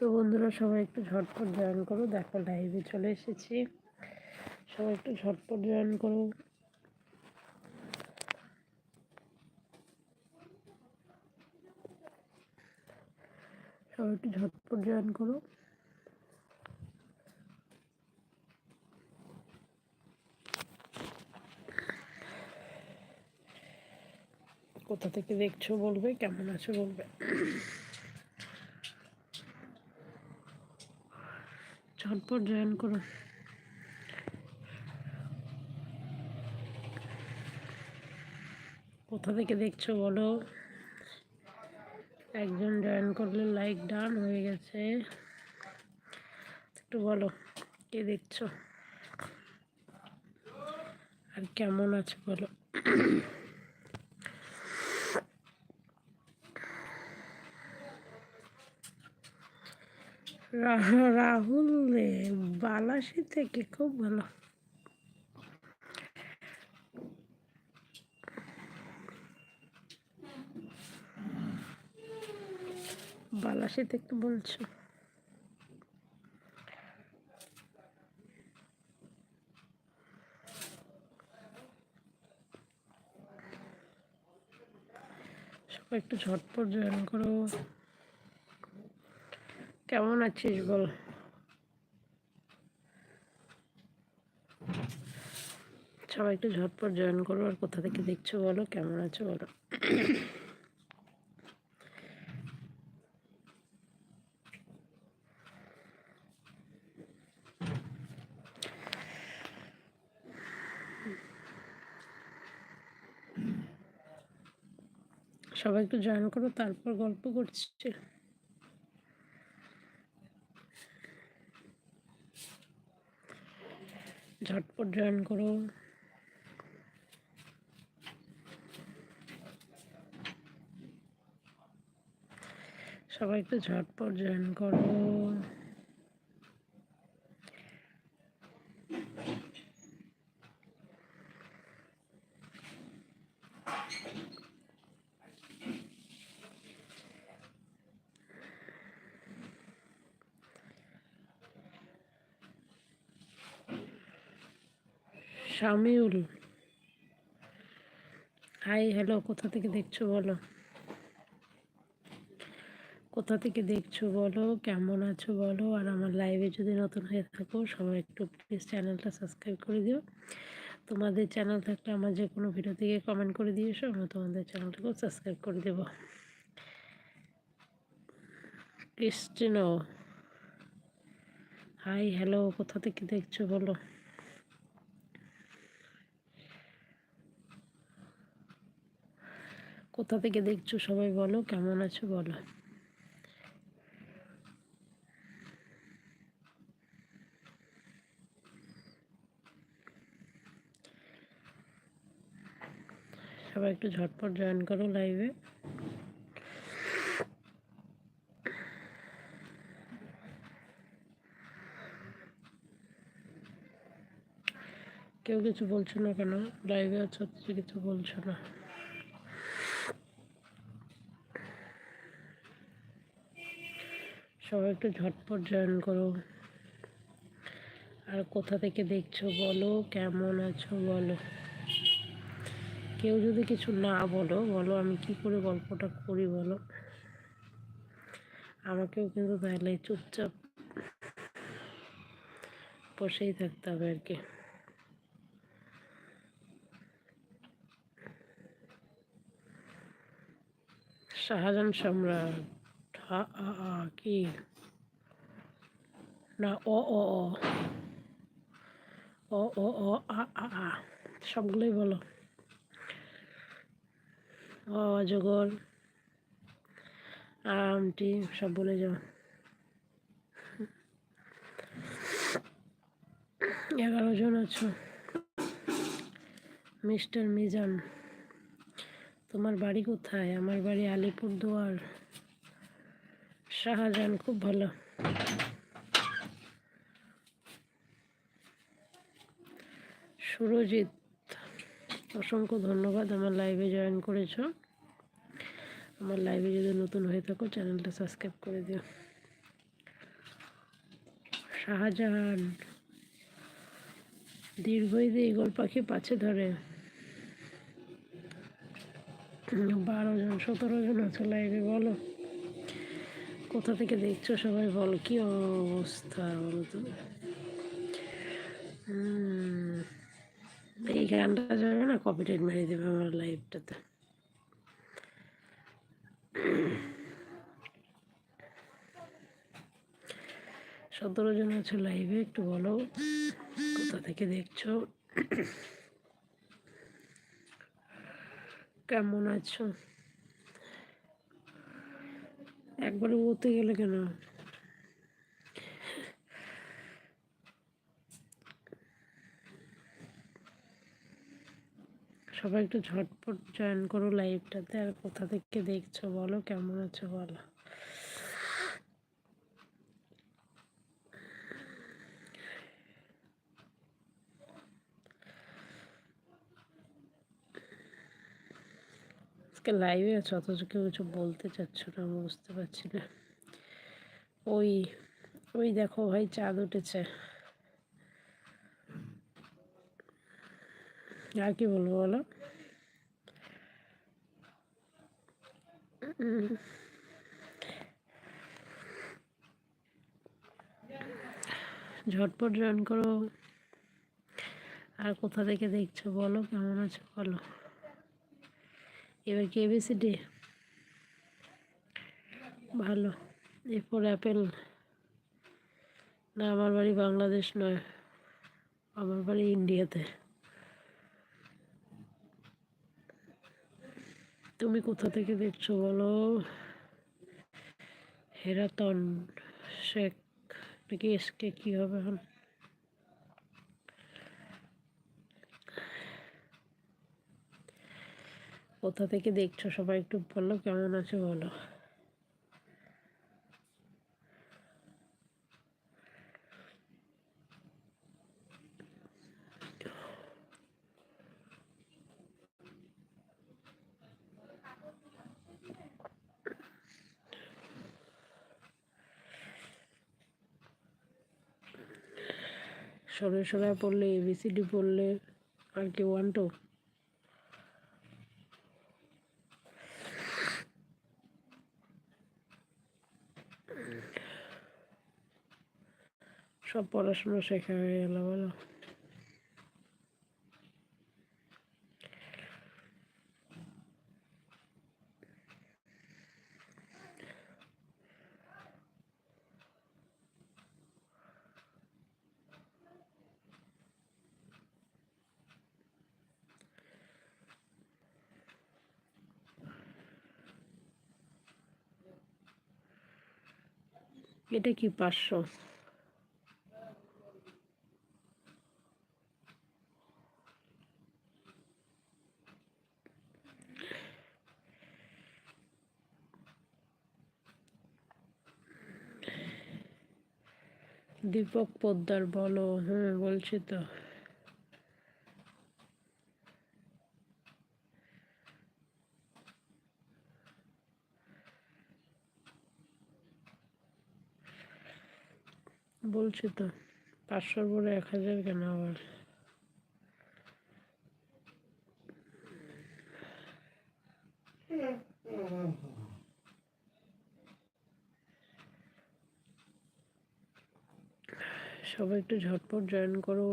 তো বন্ধুরা সবাই একটু ঝটপট জয়েন করো, দেখো লাইভে চলে এসেছি। সবাই একটু ঝটপট জয়েন করো। সবাই একটু ঝটপট জয়েন করো। কোথা থেকে দেখছ বলবে, কেমন আছো বলবে? ঝটপট জয়েন করো। কোথা থেকে দেখছ বলো? একজন জয়েন করলে লাইক ডান হয়ে গেছে। একটু বলো, কে দেখছ? আর কেমন আছে বলো? রাহুল বালাসি থেকে খুব ভালো। বালাসি থেকে বলছো? সবাই একটু ঝটপট জয়েন করো। কেমন আছিস বল? সবাই একটু ঝটপট জয়েন করো আর কোথা থেকে দেখছ বলো, কেমন আছো বলো। সবাই একটু জয়েন করো, তারপর গল্প করছি। ঝটপট জয়েন করো সবাই একটু ঝটপট জয়েন করো শামিউল। হাই, হ্যালো, কোথা থেকে দেখছ বলো? কোথা থেকে দেখছ বলো? কেমন আছো বলো? আর আমার লাইভে যদি নতুন হয়ে থাকো, সবাই একটু প্লিজ চ্যানেলটা সাবস্ক্রাইব করে দিও। তোমাদের চ্যানেল থাকলে আমার যে কোনো ভিডিও থেকে কমেন্ট করে দিয়েছ আমি তোমাদের চ্যানেলটাকেও সাবস্ক্রাইব করে দেবো। ক্রিস্টিনো হাই, হ্যালো, কোথা থেকে দেখছ বলো? কোথা থেকে দেখছ সবাই বলো, কেমন আছো বলো। সবাই একটু ঝটপট জয়েন করো লাইভে কেউ কিছু বলছো না কেন? লাইভে আছো, কিছু বলছো না? সবাই একটু ঝটপট জয়েন করো। আর কোথা থেকে দেখছ বলো, কেমন আছো বলো। কেউ যদি কিছু না বলো বলো আমি কি করে গল্পটা করি বলো। আমাকেও কিন্তু তাহলে চুপচাপ বসেই থাকতে হবে আর কি। শাহজাহান সম্রাট। কি না ও ও ও ও ও ও আ আ আ সবগুলোই বলো ও অজগর আমটি সব বলে যাও এগারো জন আছো। মিস্টার মিজান, তোমার বাড়ি কোথায়? আমার বাড়ি আলিপুরদুয়ার। শাহজাহান, খুব ভালো। সুরজিৎ, অসংখ্য ধন্যবাদ আমার লাইভে জয়েন করেছ। আমার লাইভে যদি নতুন হয়ে থাকো চ্যানেলটা সাবস্ক্রাইব করে দিও। শাহজাহান, দীর্ঘই ইগল পাখি পাছে ধরে। বারো জন, সতেরো জন আছে লাইভে বলো। কোথা থেকে দেখছ? সবাই বলো, কি অবস্থা বলো তো? এই গানটা যাবে না? কপিরাইট মেরে দেবে আমার লাইফটাতে সতেরো জন আছো লাইভে একটু বলো, কোথা থেকে দেখছ? কেমন আছো? একবারে ওতে গেলে কেন? সবাই একটু ঝটপট জয়েন করো লাইভটাতে আর কোথা থেকে দেখছ বলো, কেমন আছো বলো। আজকে লাইভে আছো, অথচ কেউ কিছু বলতে চাচ্ছ না, আমি বুঝতে পারছি না। ওই ওই দেখো ভাই, চাঁদ উঠেছে। আর কি বলব বলো? ঝটপট জয়েন করো। আর কোথা থেকে দেখছ বলো, কেমন আছো বলো। এবার কি এবিসিডি ভালো। এরপর অ্যাপেল। না, আমার বাড়ি বাংলাদেশ নয়। আমার বাড়ি ইন্ডিয়াতে। তুমি কোথা থেকে দেখছ বলো? হেরাতন শেখ। নাকি এসকে কী হবে এখন? কোথা থেকে দেখছ? সবাই একটু বলো, কেমন আছে বলো? সরে সরে পড়লে এবিসিডি পড়লে, আর কি ওয়ান টু সব পড়াশোনা শেখা হয়ে গেল বলো। এটা কি পাঁচশো? দীপক পোদ্দার বলো হ্যাঁ বলছি তো। বলছি তো পাঁচশোর পরে এক হাজার কেন আবার? সবাই একটু ঝটপট জয়েন করো।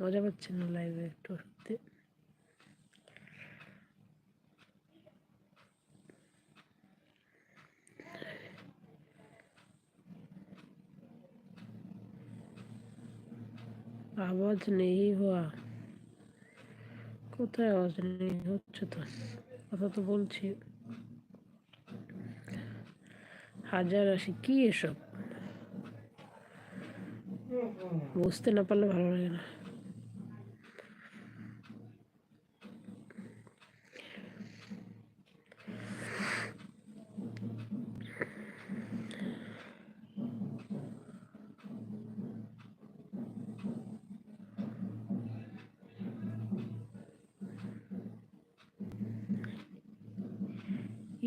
মজা পাচ্ছি না লাইভে একটু সত্যি। আওয়াজ নেই হওয়া কোথায় আওয়াজ নেই? হচ্ছে তো। কথা তো বলছি। হাজার আশি কি এসব? বুঝতে না পারলে ভালো লাগে না।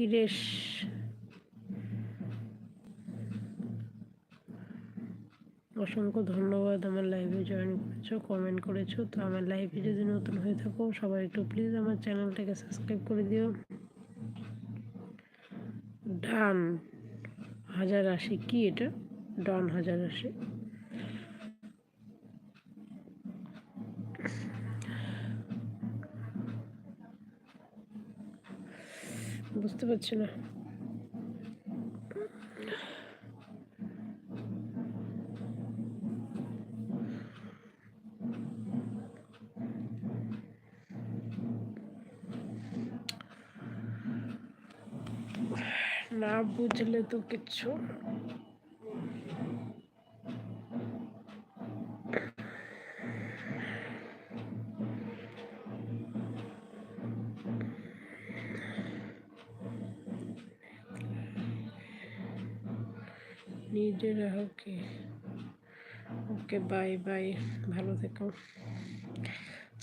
ইরেশ অসংখ্য ধন্যবাদ আমার লাইভে জয়েন করেছ কমেন্ট করেছ। তো আমার লাইভে যদি নতুন হয়ে থাকো, সবাই একটু প্লিজ আমার চ্যানেলটাকে সাবস্ক্রাইব করে দিও। ডান হাজার আশি, কি এটা? ডান হাজার আশি। বুঝতে পারছি না। না বুঝলে তো কিচ্ছু। নিজেরা ওকে ওকে বাই বাই ভালো থেকো।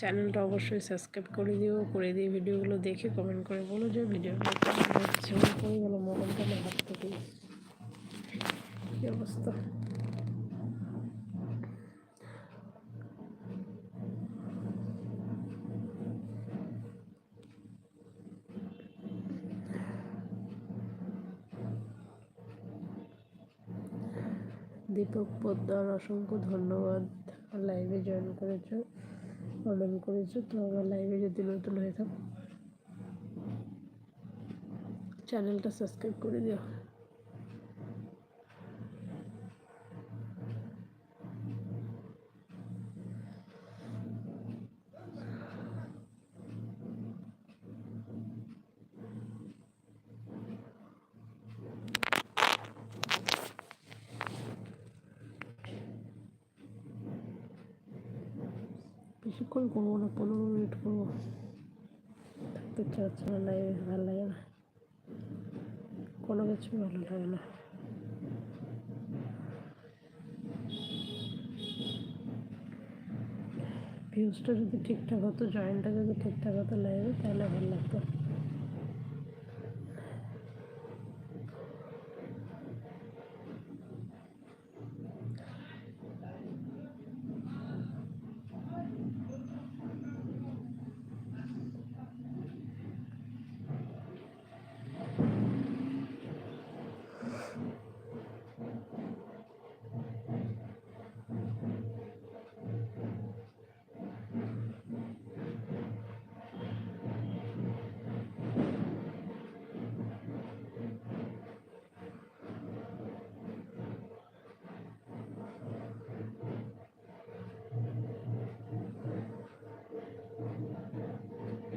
চ্যানেলটা অবশ্যই সাবস্ক্রাইব করে দিও, করে দিয়ে ভিডিওগুলো দেখে কমেন্ট করে বলো যে ভিডিওগুলো গেলো মোবাইলটা আমার হাত থেকে। কী অবস্থা? দীপক পোদ্দার অসংখ্য ধন্যবাদ লাইভে জয়েন করেছ। কমেন্ট করেছ তো আমার লাইভে যদি নতুন হয়ে থাকো চ্যানেলটা সাবস্ক্রাইব করে দিও। বেশিক্ষণ করব না, পনেরো মিনিট করব। থাকতে চাচ্ছে না লাইভে ভালো লাগে না কোনো কিছু ভালো লাগে না। ভিউজটা যদি ঠিকঠাক হতো জয়েন্টটা যদি ঠিকঠাক হতো লাইভে তাহলে ভালো লাগতো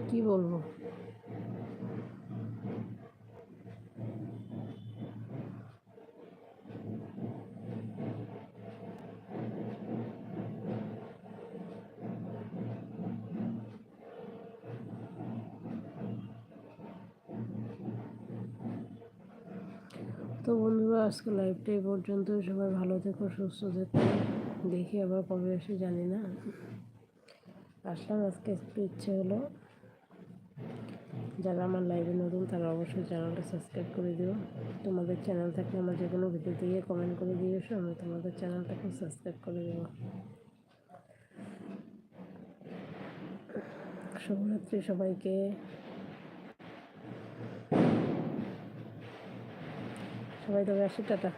কি বলব? তো বন্ধুরা, আজকে লাইভটা এই পর্যন্ত। সবাই ভালো থেকো, সুস্থ থেকো। দেখি আবার কবে আসে, জানি না। আসলাম, আজকে একটু ইচ্ছে হলো। যারা আমার লাইভে নতুন, তারা অবশ্যই চ্যানেলটা সাবস্ক্রাইব করে দিও। তোমাদের চ্যানেল থাকলে আমার যে কোনো ভিডিও দিয়ে কমেন্ট করে দিয়ে এসো, আমি তোমাদের চ্যানেলটাকে সাবস্ক্রাইব করে দেবো। শুভরাত্রি সবাইকে। সবাই তবে আসি, টাটা।